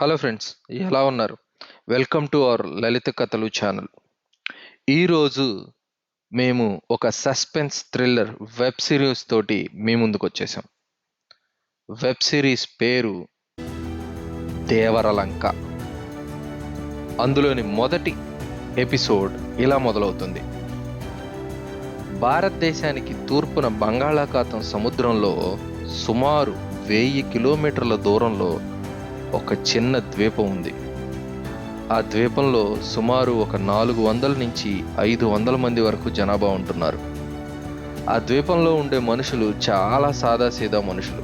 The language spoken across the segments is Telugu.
హలో ఫ్రెండ్స్ ఎలా ఉన్నారు? వెల్కమ్ టు అవర్ లలిత కథలు ఛానల్. ఈరోజు మేము ఒక సస్పెన్స్ థ్రిల్లర్ వెబ్ సిరీస్ తోటి మీ ముందుకు వచ్చేసాం. వెబ్ సిరీస్ పేరు దేవరలంక. అందులోని మొదటి ఎపిసోడ్ ఇలా మొదలవుతుంది. భారతదేశానికి తూర్పున బంగాళాఖాతం సముద్రంలో సుమారు వెయ్యి కిలోమీటర్ల దూరంలో ఒక చిన్న ద్వీపం ఉంది. ఆ ద్వీపంలో సుమారు ఒక నాలుగు వందల నుంచి ఐదు వందల మంది వరకు జనాభా ఉంటున్నారు. ఆ ద్వీపంలో ఉండే మనుషులు చాలా సాదాసీదా మనుషులు.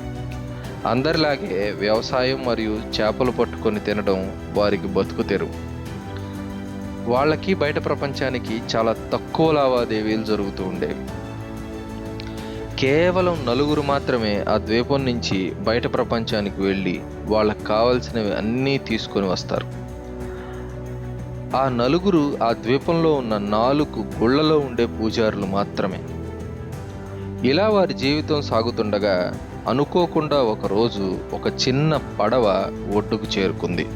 అందరిలాగే వ్యవసాయం మరియు చేపలు పట్టుకొని తినడం వారికి బతుకు తెరువు వాళ్ళకి బయట ప్రపంచానికి చాలా తక్కువ లావాదేవీలు జరుగుతూ ఉండేవి. కేవలం నలుగురు మాత్రమే ఆ ద్వీపం నుంచి బయట ప్రపంచానికి వెళ్ళి వాళ్ళకి కావలసినవి అన్నీ తీసుకొని వస్తారు. ఆ నలుగురు ఆ ద్వీపంలో ఉన్న నాలుగు గుళ్ళలో ఉండే పూజారులు మాత్రమే. ఇలా వారి జీవితం సాగుతుండగా అనుకోకుండా ఒకరోజు ఒక చిన్న పడవ ఒడ్డుకు చేరుకుంది.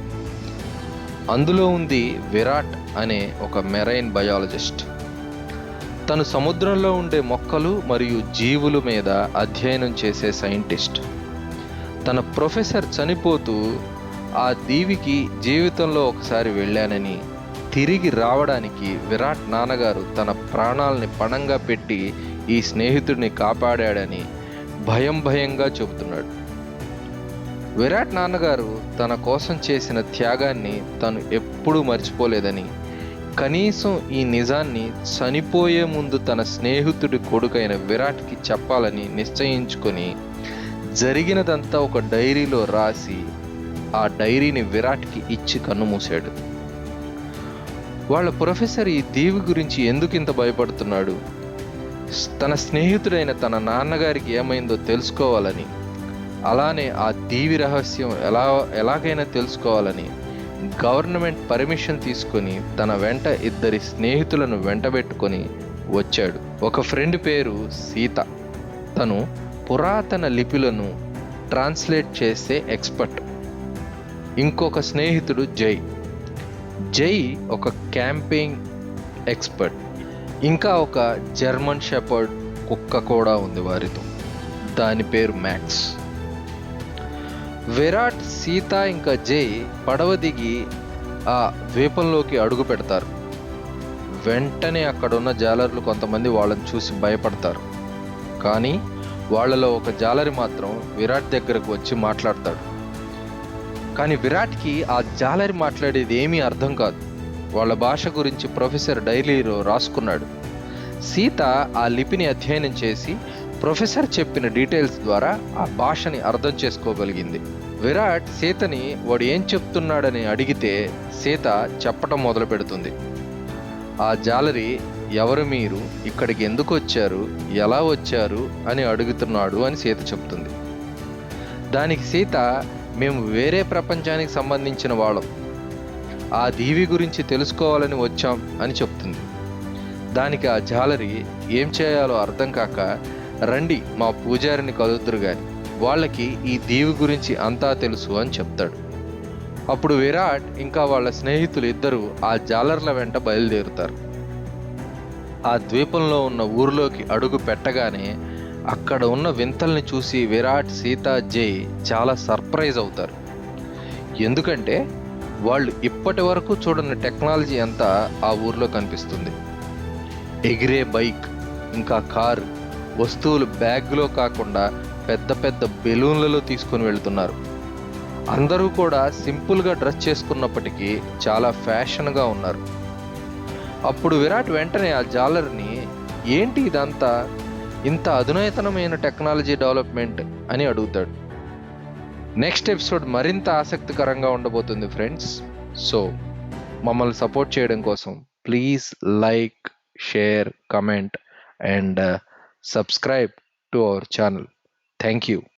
అందులో ఉంది విరాట్ అనే ఒక మెరైన్ బయాలజిస్ట్. తను సముద్రంలో ఉండే మొక్కలు మరియు జీవుల మీద అధ్యయనం చేసే సైంటిస్ట్. తన ప్రొఫెసర్ చనిపోతూ ఆ దీవికి జీవితంలో ఒకసారి వెళ్ళానని తిరిగి రావడానికి విరాట్ నాన్నగారు తన ప్రాణాలని పణంగా పెట్టి ఈ స్నేహితుడిని కాపాడాడని భయం భయంగా చెబుతున్నాడు. విరాట్ నాన్నగారు తన కోసం చేసిన త్యాగాన్ని తను ఎప్పుడూ మర్చిపోలేదని కనీసం ఈ నిజాన్ని చనిపోయే ముందు తన స్నేహితుడి కొడుకైన విరాట్కి చెప్పాలని నిశ్చయించుకొని జరిగినదంతా ఒక డైరీలో రాసి ఆ డైరీని విరాట్కి ఇచ్చి కన్నుమూశాడు వాళ్ళ ప్రొఫెసర్ ఈ దీవి గురించి ఎందుకు ఇంత భయపడుతున్నాడు? తన స్నేహితుడైన తన నాన్నగారికి ఏమైందో తెలుసుకోవాలని అలానే ఆ దీవి రహస్యం ఎలా ఎలాగైనా తెలుసుకోవాలని గవర్నమెంట్ పర్మిషన్ తీసుకొని తన వెంట ఇద్దరి స్నేహితులను వెంటబెట్టుకొని వచ్చాడు. ఒక ఫ్రెండ్ పేరు సీత. తను పురాతన లిపిలను ట్రాన్స్లేట్ చేసే ఎక్స్పర్ట్. ఇంకొక స్నేహితుడు జై. జై ఒక క్యాంపింగ్ ఎక్స్పర్ట్. ఇంకా ఒక జర్మన్ షెపర్డ్ కుక్క కూడా ఉంది వారితో. దాని పేరు మ్యాక్స్. విరాట్ సీత ఇంకా జై పడవ దిగి ఆ ద్వీపంలోకి అడుగు పెడతారు. వెంటనే అక్కడున్న జాలర్లు కొంతమంది వాళ్ళని చూసి భయపడతారు. కానీ వాళ్ళలో ఒక జాలరి మాత్రం విరాట్ దగ్గరకు వచ్చి మాట్లాడతాడు. కానీ విరాట్కి ఆ జాలరి మాట్లాడేది ఏమీ అర్థం కాదు. వాళ్ళ భాష గురించి ప్రొఫెసర్ డైలీలో రాసుకున్నాడు. సీత ఆ లిపిని అధ్యయనం చేసి ప్రొఫెసర్ చెప్పిన డీటెయిల్స్ ద్వారా ఆ భాషని అర్థం చేసుకోగలిగింది. విరాట్ సీతని వాడు ఏం చెప్తున్నాడని అడిగితే సీత చెప్పటం మొదలు పెడుతుంది. ఆ జాలరి ఎవరు మీరు? ఇక్కడికి ఎందుకు వచ్చారు? ఎలా వచ్చారు? అని అడుగుతున్నాడు అని సీత చెప్తుంది. దానికి సీత మేము వేరే ప్రపంచానికి సంబంధించిన వాళ్ళం. ఆ దీవి గురించి తెలుసుకోవాలని వచ్చాం అని చెప్తుంది. దానికి ఆ జాలరి ఏం చేయాలో అర్థం కాక రండి మా పూజారిని కలుద్దురు కానీ వాళ్ళకి ఈ దీవి గురించి అంతా తెలుసు అని చెప్తాడు. అప్పుడు విరాట్ ఇంకా వాళ్ళ స్నేహితులు ఇద్దరు ఆ జాలర్ల వెంట బయలుదేరుతారు. ఆ ద్వీపంలో ఉన్న ఊరిలోకి అడుగు పెట్టగానే అక్కడ ఉన్న వింతల్ని చూసి విరాట్ సీత జై చాలా సర్ప్రైజ్ అవుతారు. ఎందుకంటే వాళ్ళు ఇప్పటి వరకు చూడని టెక్నాలజీ అంతా ఆ ఊర్లో కనిపిస్తుంది. ఎగిరే బైక్ ఇంకా కారు వస్తువులు బ్యాగ్లో కాకుండా పెద్ద పెద్ద బెలూన్లలో తీసుకొని వెళ్తున్నారు. అందరూ కూడా సింపుల్గా డ్రెస్ చేసుకున్నప్పటికీ చాలా ఫ్యాషన్గా ఉన్నారు. అప్పుడు విరాట్ వెంటనే ఆ జాలర్ని ఏంటి ఇదంతా? ఇంత అధునాతనమైన టెక్నాలజీ డెవలప్మెంట్? అని అడుగుతాడు. నెక్స్ట్ ఎపిసోడ్ మరింత ఆసక్తికరంగా ఉండబోతుంది ఫ్రెండ్స్. సో మమ్మల్ని సపోర్ట్ చేయడం కోసం please like share comment and subscribe to our channel. Thank you.